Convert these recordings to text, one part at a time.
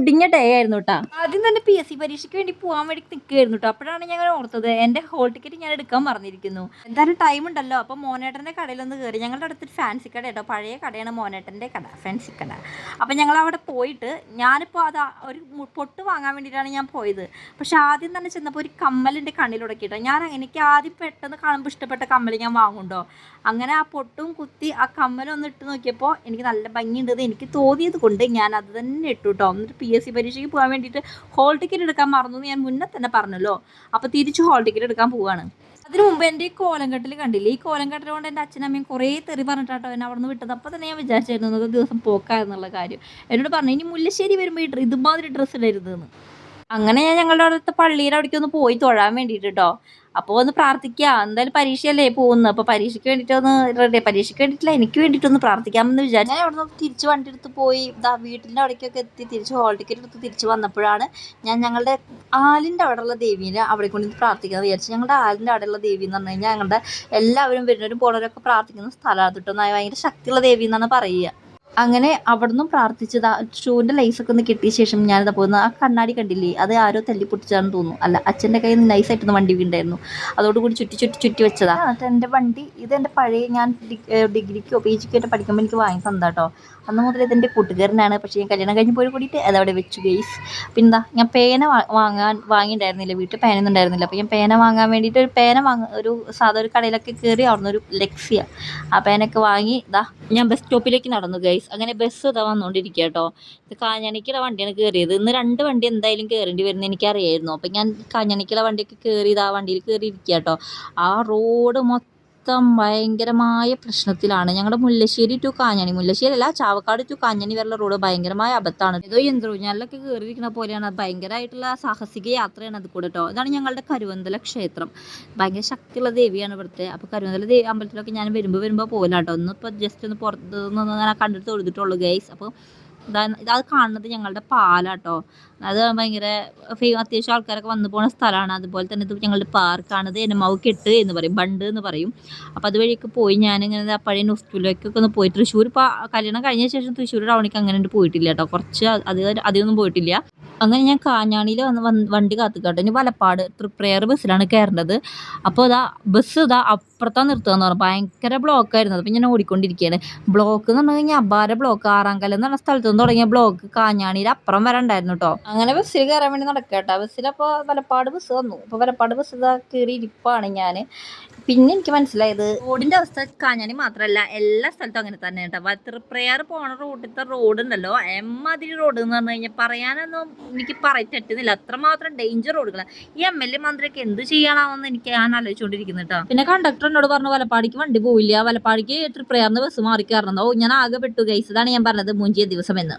മുടിഞ്ഞ ഡേ ആയിരുന്നു ആദ്യം തന്നെ പി എസ് സി പരീക്ഷയ്ക്ക് വേണ്ടി പോകാൻ വേണ്ടി നിൽക്കുകയായിരുന്നു കേട്ടോ അപ്പോഴാണ് ഞാൻ ഓർത്തത്. എന്റെ ഹോൾ ടിക്കറ്റ് ഞാൻ എടുക്കാൻ മറന്നിരിക്കുന്നു. എന്തായാലും ടൈം ഉണ്ടല്ലോ. അപ്പോൾ മോനേട്ടന്റെ കടയിലൊന്ന് കയറി ഞങ്ങളുടെ അടുത്തൊരു ഫാൻസി കട കേട്ടോ പഴയ കടയാണ് മോനേട്ടന്റെ കട. ഫാൻസി കട. അപ്പോൾ ഞങ്ങൾ അവിടെ പോയിട്ട് ഞാനിപ്പോൾ അത് ഒരു പൊട്ട് വാങ്ങാൻ വേണ്ടിയിട്ടാണ് ഞാൻ പോയത്. പക്ഷെ ആദ്യം തന്നെ ചെന്നപ്പോൾ ഒരു കമ്മലിന്റെ കണ്ണിലൂടെ കേട്ടോ ഞാൻ എനിക്ക് ആദ്യം പെട്ടെന്ന് കാണുമ്പോൾ ഇഷ്ടപ്പെട്ട കമ്മൽ ഞാൻ വാങ്ങുണ്ടോ അങ്ങനെ ആ പൊട്ടും കുത്തി ആ കമ്മലും ഒന്ന് ഇട്ട് നോക്കിയപ്പോൾ എനിക്ക് നല്ല ഭംഗിയുണ്ടെന്ന് എനിക്ക് തോന്നിയത് കൊണ്ട് ഞാൻ അത് തന്നെ ഇട്ടു കേട്ടോ എന്നിട്ട് പി എസ് സി പരീക്ഷയ്ക്ക് പോകാൻ വേണ്ടിയിട്ട് ഹോൾ ടിക്കറ്റ് എടുക്കാൻ മറന്നു എന്ന് ഞാൻ മുന്നേ തന്നെ പറഞ്ഞല്ലോ. അപ്പോൾ തിരിച്ച് ഹോൾ ടിക്കറ്റ് എടുക്കാൻ പോവാണ്. അതിന് മുമ്പ് എന്റെ ഈ കോലംകെട്ടിൽ കണ്ടില്ലേ? ഈ കോലംകെട്ടിൽ കൊണ്ട് എന്റെ അച്ഛനമ്മയും കുറേ തെറി പറഞ്ഞിട്ടാട്ടോ എന്നെ അവിടെ നിന്ന് വിട്ടത്. അപ്പോൾ തന്നെ ഞാൻ വിചാരിച്ചായിരുന്നു നിങ്ങൾക്ക് ദിവസം പോക്കാന്നുള്ള കാര്യം. എന്നോട് പറഞ്ഞു ഇനി മുല്ലശ്ശേരി വരുമ്പോൾ ഈ ഇതുമാതിരി ഡ്രസ്സ് ഇടരുതെന്ന്. അങ്ങനെ ഞാൻ ഞങ്ങളുടെ അടുത്ത പള്ളിയുടെ അവിടേക്ക് ഒന്ന് പോയി തൊഴാൻ വേണ്ടിയിട്ട് കേട്ടോ അപ്പോൾ ഒന്ന് പ്രാർത്ഥിക്കുക എന്തായാലും പരീക്ഷയല്ലേ പോകുന്നത്. അപ്പോൾ പരീക്ഷയ്ക്ക് വേണ്ടിയിട്ട് ഒന്ന് റെഡി പരീക്ഷയ്ക്ക് വേണ്ടിയിട്ടില്ല എനിക്ക് വേണ്ടിയിട്ടൊന്ന് പ്രാർത്ഥിക്കാമെന്ന് വിചാരിച്ചു ഞാൻ അവിടെ തിരിച്ച് വണ്ടി എടുത്ത് പോയി ഇതാ വീട്ടിന്റെ അവിടേക്കൊക്കെ എത്തി തിരിച്ച് ഹോൾ ടിക്കറ്റ് എടുത്ത് തിരിച്ച് വന്നപ്പോഴാണ് ഞാൻ ഞങ്ങളുടെ ആലിന്റെ അവിടെയുള്ള ദേവീനെ അവിടെ കൊണ്ട് പ്രാർത്ഥിക്കാൻ വിചാരിച്ചു ഞങ്ങളുടെ ആലിന്റെ അവിടെയുള്ള ദേവി എന്ന് പറഞ്ഞു കഴിഞ്ഞാൽ ഞങ്ങളുടെ എല്ലാവരും വരുന്നവരും പോണവരൊക്കെ പ്രാർത്ഥിക്കുന്ന സ്ഥലമാണ്. കേട്ടോ ഭയങ്കര ശക്തിയുള്ള ദേവി എന്നാണ് പറയുക. അങ്ങനെ അവിടുന്ന് പ്രാർത്ഥിച്ചത് ഷൂവിന്റെ ലൈസൊക്കെ ഒന്ന് കിട്ടിയ ശേഷം ഞാനിതാ പോകുന്നത് ആ കണ്ണാടി കണ്ടില്ലേ? അത് ആരോ തല്ലി പൊട്ടിച്ചാണെന്ന് തോന്നുന്നു. അല്ല അച്ഛന്റെ കയ്യിൽ നിന്ന് നൈസായിട്ടൊന്ന് വണ്ടി വീണ്ടായിരുന്നു അതോടുകൂടി ചുറ്റി ചുറ്റി ചുറ്റി വെച്ചതാ. എന്നിട്ട് എന്റെ വണ്ടി. ഇത് എന്റെ പഴയ ഞാൻ ഡിഗ്രിക്കോ പി ജിക്കോ ഒക്കെ പഠിക്കുമ്പോൾ എനിക്ക് വാങ്ങി തന്നതാട്ടോ അന്ന് മുതൽ ഇതെന്റെ കൂട്ടുകാരനാണ്. പക്ഷേ ഞാൻ കല്യാണം കഴിഞ്ഞ് പോയി കൂടിയിട്ട് അതവിടെ വെച്ചു ഗെയ്സ് പിന്നെന്താ ഞാൻ പേന വാങ്ങാൻ വാങ്ങിയിട്ടുണ്ടായിരുന്നില്ല. വീട്ടിൽ പേനൊന്നും ഉണ്ടായിരുന്നില്ല. അപ്പോൾ ഞാൻ പേന വാങ്ങാൻ വേണ്ടിയിട്ട് ഒരു പേന വാങ്ങ ഒരു സാധാ ഒരു കടയിലൊക്കെ കയറി അവിടുന്ന് ഒരു ലെക്സിയ ആ പേനൊക്കെ വാങ്ങി ഇതാ ഞാൻ ബസ് സ്റ്റോപ്പിലേക്ക് നടന്നു ഗൈസ് അങ്ങനെ ബസ് ഇതാ വന്നുകൊണ്ടിരിക്കുക കേട്ടോ ഇത് കാഞ്ഞാണിക്കുള്ള വണ്ടിയാണ് കയറിയത് ഇന്ന് രണ്ട് വണ്ടി എന്തായാലും കയറേണ്ടി വരുന്നത് എനിക്കറിയായിരുന്നു. അപ്പം ഞാൻ കാഞ്ഞണിക്കുള്ള വണ്ടിയൊക്കെ കയറി ഇതാ വണ്ടിയിൽ കയറി ഇരിക്കുക കേട്ടോ ആ റോഡ് മൊത്തം ഭയങ്കരമായ പ്രശ്നത്തിലാണ്. ഞങ്ങളുടെ മുല്ലശ്ശേരി ടു കാഞ്ഞാണി. മുല്ലശ്ശേരി അല്ല ചാവക്കാട് ടു കാഞ്ഞാണി വരെയുള്ള റോഡ് ഭയങ്കരമായ അബദ്ധമാണ്. ഏതോ യന്ത്രൂഞ്ഞാലിലൊക്കെ കയറിയിരിക്കുന്ന പോലെയാണ്. അത് ഭയങ്കരമായിട്ടുള്ള സാഹസിക യാത്രയാണ് അത് കൂടെ കേട്ടോ ഇതാണ് ഞങ്ങളുടെ കരുവന്തല ക്ഷേത്രം. ഭയങ്കര ശക്തിയുള്ള ദേവിയാണ് ഇവിടുത്തെ. അപ്പോൾ കരുവന്തല ദേവി അമ്പലത്തിലൊക്കെ ഞാൻ വരുമ്പോൾ വരുമ്പോൾ പോകില്ല കേട്ടോ ഒന്ന് ഇപ്പോൾ ജസ്റ്റ് ഒന്ന് പുറത്ത് നിന്ന് കണ്ടിട്ട് തൊഴുതിട്ടുള്ളൂ ഗൈസ് അപ്പോൾ അത് കാണുന്നത് ഞങ്ങളുടെ പാലാട്ടോ. അത് ഭയങ്കര അത്യാവശ്യം ആൾക്കാരൊക്കെ വന്നു പോകുന്ന സ്ഥലമാണ്. അതുപോലെ തന്നെ ഇത് ഞങ്ങളുടെ പാർക്കാണ് ഇത് എനമാവ് കെട്ട് എന്ന് പറയും ബണ്ട് എന്ന് പറയും. അപ്പോൾ അതുവഴിയൊക്കെ പോയി ഞാനിങ്ങനെ പഴയ നൊസ്റ്റുലേക്കൊക്കെ ഒന്ന് പോയി. തൃശ്ശൂർ ഇപ്പോൾ കല്യാണം കഴിഞ്ഞ ശേഷം തൃശ്ശൂർ ടൗണിലേക്ക് അങ്ങനെ പോയിട്ടില്ല കേട്ടോ. കുറച്ച് അത് അധികമൊന്നും പോയിട്ടില്ല. അങ്ങനെ ഞാൻ കാഞ്ഞാണിയിൽ വന്ന് വണ്ടി കാത്തുക്കാട്ടോ. ഇനി വലപ്പാട് തൃപ്രയർ ബസ്സിലാണ് കയറേണ്ടത്. അപ്പോൾ ഇതാ ബസ് ഇതാ അപ്പുറത്താണ് നിർത്തുക എന്ന് പറഞ്ഞു. ഭയങ്കര ബ്ലോക്കായിരുന്നു അപ്പോൾ ഞാൻ ഓടിക്കൊണ്ടിരിക്കുകയാണ് ബ്ലോക്ക് എന്ന് പറഞ്ഞു കഴിഞ്ഞാൽ അപാര ബ്ലോക്ക് ആറാങ്കൽ എന്ന് പറഞ്ഞ സ്ഥലത്ത് നിന്ന് തുടങ്ങിയ ബ്ലോക്ക് കാഞ്ഞാണിയിൽ അപ്പുറം വരെ ഉണ്ടായിരുന്നു കേട്ടോ അങ്ങനെ ബസ്സിൽ കയറാൻ വേണ്ടി നടക്കുക കേട്ടോ ബസ്സിലപ്പോൾ വലപ്പാട് ബസ് വന്നു. അപ്പോൾ വലപ്പാട് ബസ് ഇതാ കയറി ഇരിപ്പാണ് ഞാൻ പിന്നെ എനിക്ക് മനസ്സിലായത് റോഡിന്റെ അവസ്ഥ കാഞ്ഞാണി മാത്രമല്ല എല്ലാ സ്ഥലത്തും അങ്ങനെ തന്നെ കേട്ടോ. തൃപ്രയാർ പോണ റോഡിലത്തെ റോഡ് ഉണ്ടല്ലോ എമ്മാതിരി റോഡ് എന്ന് പറഞ്ഞു കഴിഞ്ഞാൽ പറയാനൊന്നും എനിക്ക് പറയാൻ പറ്റുന്നില്ല അത്രമാത്രം ഡേഞ്ചർ റോഡുകളാണ് ഈ എം എൽ എ മന്ത്രിയൊക്കെ എന്ത് ചെയ്യണമെന്ന് എനിക്ക് ഞാൻ ആലോചിച്ചുകൊണ്ടിരിക്കുന്നു കേട്ടോ. പിന്നെ കണ്ടക്ടർ എന്നോട് പറഞ്ഞു വലപ്പാടിക്ക് വണ്ടി പോയില്ല വലപ്പാടിക്ക് തൃപ്രയാറിന് ബസ് മാറി കയറണം ഓ ഞാൻ ആകെ പെട്ടു. ഗൈസ് ഇതാണ് ഞാൻ പറഞ്ഞത്. മുഞ്ചിയ ദിവസം എന്ന്.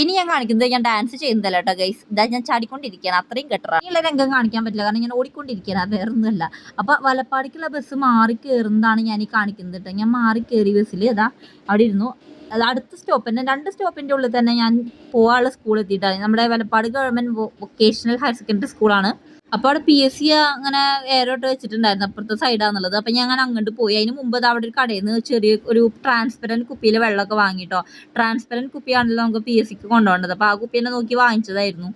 ഇനി ഞാൻ കാണിക്കുന്നത് ഞാൻ ഡാൻസ് ചെയ്യുന്നതല്ല കേട്ടോ ഗൈസ് ഇതാ ഞാൻ ചാടിക്കൊണ്ടിരിക്കുകയാണ്. അത്രയും കെട്ടറ ഇനിയുള്ള രംഗം കാണിക്കാൻ പറ്റില്ല. കാരണം ഞാൻ ഓടിക്കൊണ്ടിരിക്കുകയാണ്. വേറെ ഒന്നുമല്ല അപ്പൊ വലപ്പാടിക്കുള്ള ബസ് മാറി കയറുന്നതാണ് ഞാൻ ഈ കാണിക്കുന്നത് കേട്ടോ. ഞാൻ മാറി കയറി ബസ്സിൽ ഇതാ അവിടെ ഇരുന്നു. അത് അടുത്ത സ്റ്റോപ്പ് തന്നെ രണ്ട് സ്റ്റോപ്പിന്റെ ഉള്ളിൽ തന്നെ ഞാൻ പോകാനുള്ള സ്കൂൾ എത്തിയിട്ടാണ്. നമ്മുടെ Valappad government vocational higher secondary സ്കൂളാണ് അപ്പോൾ അവിടെ പി എസ് സി അങ്ങനെ ഏരോട്ട് വെച്ചിട്ടുണ്ടായിരുന്നു. അപ്പുറത്തെ സൈഡാന്നുള്ളത് അപ്പം ഞാൻ അങ്ങനെ അങ്ങോട്ട് പോയി. അതിന് മുമ്പ് അവിടെ ഒരു കടയിൽ നിന്ന് ചെറിയ ഒരു ട്രാൻസ്പെറന്റ് കുപ്പിയിൽ വെള്ളമൊക്കെ വാങ്ങിട്ടോ. ട്രാൻസ്പെറന്റ് കുപ്പിയാണല്ലോ നമുക്ക് പി എസ് സിക്ക് കൊണ്ടുപോകേണ്ടത്. അപ്പോൾ ആ കുപ്പി എന്നെ നോക്കി വാങ്ങിച്ചതായിരുന്നു.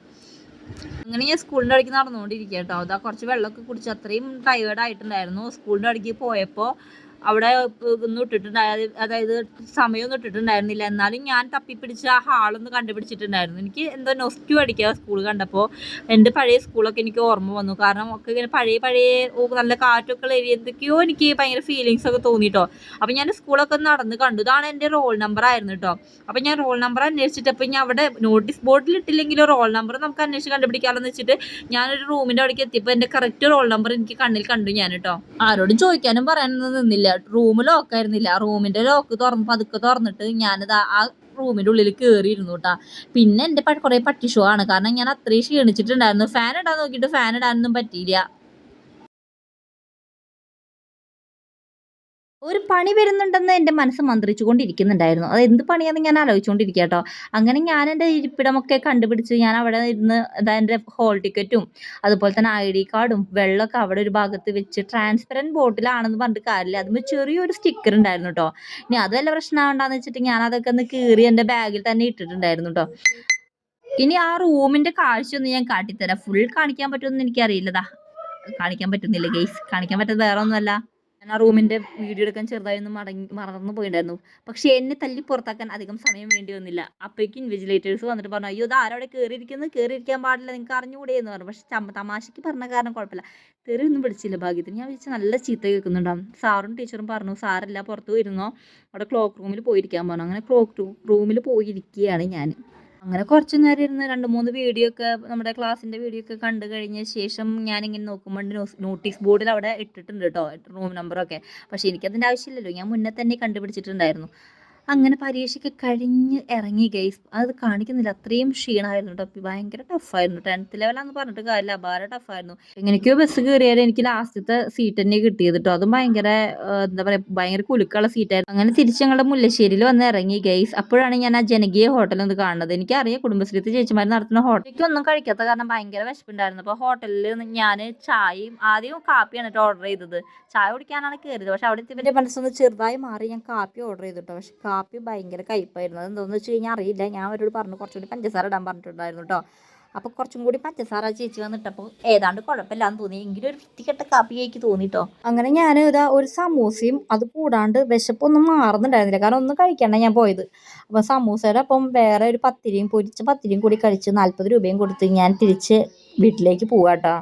അങ്ങനെ ഞാൻ സ്കൂളിന്റെ അടുക്ക് നടന്നുകൊണ്ടിരിക്കുക കേട്ടോ അതാ കുറച്ച് വെള്ളമൊക്കെ കുടിച്ച് അത്രയും ടയേർഡ് ആയിട്ടുണ്ടായിരുന്നു. സ്കൂളിന്റെ അടുക്ക് പോയപ്പോൾ അവിടെ ഒന്നും ഇട്ടിട്ടുണ്ടായത് അതായത് സമയമൊന്നും ഇട്ടിട്ടുണ്ടായിരുന്നില്ല. എന്നാലും ഞാൻ തപ്പിപ്പിടിച്ച് ആ ഹാളൊന്ന് കണ്ടുപിടിച്ചിട്ടുണ്ടായിരുന്നു. എനിക്ക് എന്തോ നൊസ്റ്റു അടിക്കുക സ്കൂൾ കണ്ടപ്പോൾ. എന്റെ പഴയ സ്കൂളൊക്കെ എനിക്ക് ഓർമ്മ വന്നു. കാരണം ഒക്കെ ഇങ്ങനെ പഴയ പഴയ നല്ല കാറ്റൊക്കെ എഴുതി എന്തൊക്കെയോ എനിക്ക് ഭയങ്കര ഫീലിങ്സ് ഒക്കെ തോന്നിട്ടോ. അപ്പം ഞാൻ സ്കൂളൊക്കെ നടന്ന് കണ്ടു. ഇതാണ് എന്റെ റോൾ നമ്പർ ആയിരുന്നു കേട്ടോ. അപ്പം ഞാൻ റോൾ നമ്പർ അന്വേഷിച്ചിട്ടപ്പോൾ ഞാൻ അവിടെ നോട്ടീസ് ബോർഡിൽ ഇട്ടില്ലെങ്കിലും റോൾ നമ്പർ നമുക്ക് അന്വേഷിച്ച് കണ്ടുപിടിക്കാമല്ലോ എന്ന് വെച്ചിട്ട് ഞാനൊരു റൂമിന്റെ അവിടേക്ക് എത്തിയപ്പോൾ എന്റെ കറക്റ്റ് റോൾ നമ്പർ എനിക്ക് കണ്ണിൽ കണ്ടു ഞാൻ കേട്ടോ. ആരോടും ചോദിക്കാനും പറയാനൊന്നും നിന്നില്ല. റൂം ലോക്കായിരുന്നില്ല റൂമിന്റെ ലോക്ക് തുറന്ന് പതുക്കെ തുറന്നിട്ട് ഞാനിത് ആ റൂമിന്റെ ഉള്ളിൽ കയറിയിരുന്നു കേട്ടാ പിന്നെ എന്റെ കുറേ പട്ടി ഷോ ആണ്. കാരണം ഞാൻ അത്രയും ക്ഷീണിച്ചിട്ടുണ്ടായിരുന്നു. ഫാൻ ഇടാൻ നോക്കിയിട്ട് ഫാൻ ഇടാനൊന്നും പറ്റിയില്ല. ഒരു പണി വരുന്നുണ്ടെന്ന് എന്റെ മനസ്സ് മന്ത്രിച്ചു കൊണ്ടിരിക്കുന്നുണ്ടായിരുന്നു അത് എന്ത് പണിയാണെന്ന് ഞാൻ ആലോചിച്ചുകൊണ്ടിരിക്കുക കേട്ടോ. അങ്ങനെ ഞാൻ എന്റെ ഇരിപ്പിടമൊക്കെ കണ്ടുപിടിച്ച് ഞാൻ അവിടെ ഇരുന്ന് അതാ എന്റെ ഹോൾ ടിക്കറ്റും അതുപോലെ തന്നെ ഐ ഡി കാർഡും വെള്ളമൊക്കെ അവിടെ ഒരു ഭാഗത്ത് വെച്ച് ട്രാൻസ്പെറന്റ് ബോട്ടിലാണെന്ന് പറഞ്ഞിട്ട് കാര്യമില്ല. അതുമ്പോൾ ചെറിയൊരു സ്റ്റിക്കർ ഉണ്ടായിരുന്നു കേട്ടോ. ഇനി അത് വല്ല പ്രശ്നമുണ്ടാന്ന് വെച്ചിട്ട് ഞാൻ അതൊക്കെ ഒന്ന് കീറി എന്റെ ബാഗിൽ തന്നെ ഇട്ടിട്ടുണ്ടായിരുന്നു കേട്ടോ. ഇനി ആ റൂമിന്റെ കാഴ്ച ഒന്ന് ഞാൻ കാട്ടിത്തരാം. ഫുൾ കാണിക്കാൻ പറ്റുമെന്ന് എനിക്കറിയില്ലതാ. കാണിക്കാൻ പറ്റുന്നില്ല ഗെയ്സ് കാണിക്കാൻ പറ്റുന്നത് വേറെ ഒന്നുമല്ല ആ റൂമിന്റെ വീഡിയോ എടുക്കാൻ ചെറുതായൊന്നും മടങ്ങി മറന്നു പോയിണ്ടായിരുന്നു. പക്ഷെ എന്നെ തല്ലി പുറത്താക്കാൻ അധികം സമയം വേണ്ടി വന്നില്ല. അപ്പോഴേക്കും ഇൻവിജിലേറ്റേഴ്സ് വന്നിട്ട് പറഞ്ഞു അയ്യോ ഇത് ആരവിടെ കയറിയിരിക്കുന്നത് കയറിയിരിക്കാൻ പാടില്ല നിങ്ങൾക്ക് അറിഞ്ഞുകൂടെ? എന്ന് പറഞ്ഞു. പക്ഷെ തമാശയ്ക്ക് പറഞ്ഞ കാരണം കുഴപ്പമില്ല. തെറിയൊന്നും പിടിച്ചില്ല ഭാഗ്യത്തിന്. ഞാൻ വിളിച്ച് നല്ല ചീത്ത കേൾക്കുന്നുണ്ടാവും സാറും ടീച്ചറും പറഞ്ഞു സാറല്ല പുറത്ത് വരുന്നോ അവിടെ ക്ലോക്ക് റൂമിൽ പോയിരിക്കാൻ പറഞ്ഞു. അങ്ങനെ ക്ലോക്ക് റൂമിൽ പോയിരിക്കുകയാണ് ഞാൻ അങ്ങനെ കുറച്ച് നേരം ഇരുന്ന് രണ്ട് മൂന്ന് വീഡിയോ ഒക്കെ നമ്മുടെ ക്ലാസ്സിന്റെ വീഡിയോ ഒക്കെ കണ്ടു കഴിഞ്ഞ ശേഷം ഞാൻ ഞാനിങ്ങനെ നോക്കുമ്പോൾ നോട്ടീസ് ബോർഡിൽ അവിടെ ഇട്ടിട്ടുണ്ട് കേട്ടോ റൂം നമ്പറൊക്കെ പക്ഷേ എനിക്കതിന്റെ ആവശ്യമില്ലല്ലോ. ഞാൻ മുന്നേ തന്നെ കണ്ടുപിടിച്ചിട്ടുണ്ടായിരുന്നു. അങ്ങനെ പരീക്ഷയ്ക്ക് കഴിഞ്ഞ് ഇറങ്ങി ഗൈസ് അത് കാണിക്കുന്നില്ല. അത്രയും ക്ഷീണമായിരുന്നു കേട്ടോ ഭയങ്കര ടഫായിരുന്നു ടെൻത്ത് ലെവലാന്ന് പറഞ്ഞിട്ട് കാര്യമില്ല. അപാര ടഫായിരുന്നു എങ്ങനെയൊക്കെയോ ബസ് കയറിയാലും എനിക്ക് ലാസ്റ്റത്തെ സീറ്റ് തന്നെ കിട്ടിയത് കേട്ടോ അതും ഭയങ്കര എന്താ പറയുക ഭയങ്കര കുലുക്കുള്ള സീറ്റായിരുന്നു അങ്ങനെ തിരിച്ച് ഞങ്ങളുടെ മുല്ലശ്ശേരിയിൽ വന്ന് ഇറങ്ങി ഗൈസ് അപ്പോഴാണ് ഞാൻ ആ ജനകീയ ഹോട്ടൽ ഒന്ന് കാണുന്നത്. എനിക്കറിയാം കുടുംബശ്രീത്തെ ചേച്ചിമാർ നടത്തുന്ന ഹോട്ടലിലേക്ക് ഒന്നും കഴിക്കാത്ത കാരണം ഭയങ്കര വിശപ്പുണ്ടായിരുന്നു. അപ്പോൾ ഹോട്ടലിൽ ഞാൻ ചായയും ആദ്യം കാപ്പിയാണ് ഓർഡർ ചെയ്തത്. ചായ കുടിക്കാനാണ് കയറിയത് പക്ഷെ അവിടെ എന്റെ മനസ്സൊന്ന് ചെറുതായി മാറി. ഞാൻ കാപ്പി ഓർഡർ ചെയ്തു പക്ഷെ കാപ്പി ഭയങ്കര കയ്പായിരുന്നു. അതെന്തോന്ന് വെച്ച് കഴിഞ്ഞാൽ അറിയില്ല. ഞാൻ അവരോട് പറഞ്ഞു കുറച്ചുകൂടി പഞ്ചസാര ഇടാൻ പറഞ്ഞിട്ടുണ്ടായിരുന്നു കേട്ടോ അപ്പോൾ കുറച്ചും കൂടി പഞ്ചസാര ചേച്ചി വന്നിട്ടപ്പോൾ ഏതാണ്ട് കുഴപ്പമില്ലാന്ന് തോന്നി. എങ്കിലും ഒരു വൃത്തികെട്ട തോന്നി കേട്ടോ അങ്ങനെ ഞാൻ ഇതാ ഒരു സമൂസയും അത് കൂടാണ്ട് വിശപ്പൊന്നും മാറുന്നുണ്ടായിരുന്നില്ല. കാരണം ഒന്നും കഴിക്കണ്ട ഞാൻ പോയത്. അപ്പോൾ സമൂസയുടെ ഒപ്പം വേറെ ഒരു പത്തിരിയും പൊരിച്ച പത്തിരിയും കൂടി കഴിച്ച് നാൽപ്പത് രൂപയും കൊടുത്ത് ഞാൻ തിരിച്ച് വീട്ടിലേക്ക് പോവാട്ടോ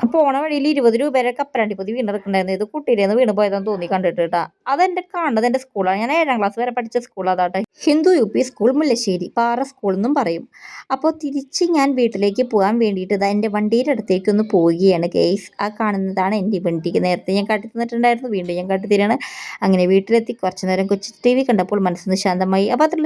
അപ്പോൾ പോണ വഴിയിൽ ഇരുപത് രൂപയുടെ കപ്പലണ്ടിപ്പൊതി വീണെടുക്കണ്ടായിരുന്നു ഇത് കുട്ടിയിലേന്ന് വീണ് പോയതെന്ന് തോന്നി കണ്ടിട്ട് കേട്ടാ. അതെന്റെ കാണുന്നത് എന്റെ സ്കൂളാണ് ഞാൻ ഏഴാം ക്ലാസ് വരെ പഠിച്ച school അതാട്ടെ Hindu U P school Mullassery Para school എന്നും പറയും. അപ്പോൾ തിരിച്ച് ഞാൻ വീട്ടിലേക്ക് പോകാൻ വേണ്ടിയിട്ട് ഇതാ എന്റെ വണ്ടിയുടെ അടുത്തേക്ക് ഒന്ന് പോവുകയാണ് കേസ് ആ കാണുന്നതാണ് എന്റെ വണ്ടിക്ക് നേരത്തെ ഞാൻ കാട്ടി തന്നിട്ടുണ്ടായിരുന്നു. വീണ്ടും ഞാൻ കാട്ടി തരികയാണ്. അങ്ങനെ വീട്ടിലെത്തി കുറച്ച് നേരം കൊച്ചു ടി വി കണ്ടപ്പോൾ മനസ്സിന് ശാന്തമായി. അപ്പോൾ അത്ര